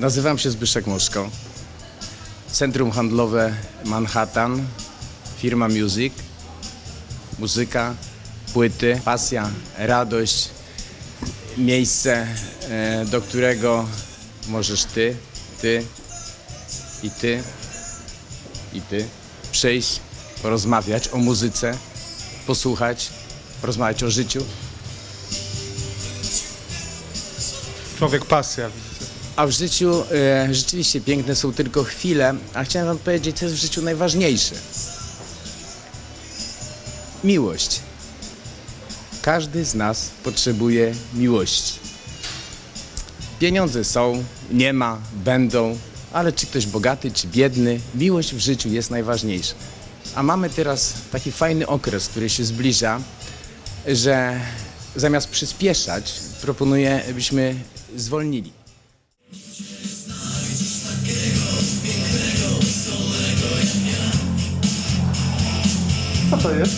Nazywam się Zbyszek Moszko. Centrum handlowe Manhattan, firma Music, muzyka, płyty, pasja, radość, miejsce, e, do którego możesz ty, ty i ty i ty przyjść, porozmawiać o muzyce, posłuchać, porozmawiać o życiu. Człowiek pasja. A w życiu e, rzeczywiście piękne są tylko chwile, a chciałem wam powiedzieć, co jest w życiu najważniejsze. Miłość. Każdy z nas potrzebuje miłości. Pieniądze są, nie ma, będą, ale czy ktoś bogaty, czy biedny, miłość w życiu jest najważniejsza. A mamy teraz taki fajny okres, który się zbliża, że zamiast przyspieszać, proponuję, byśmy zwolnili. Co to jest?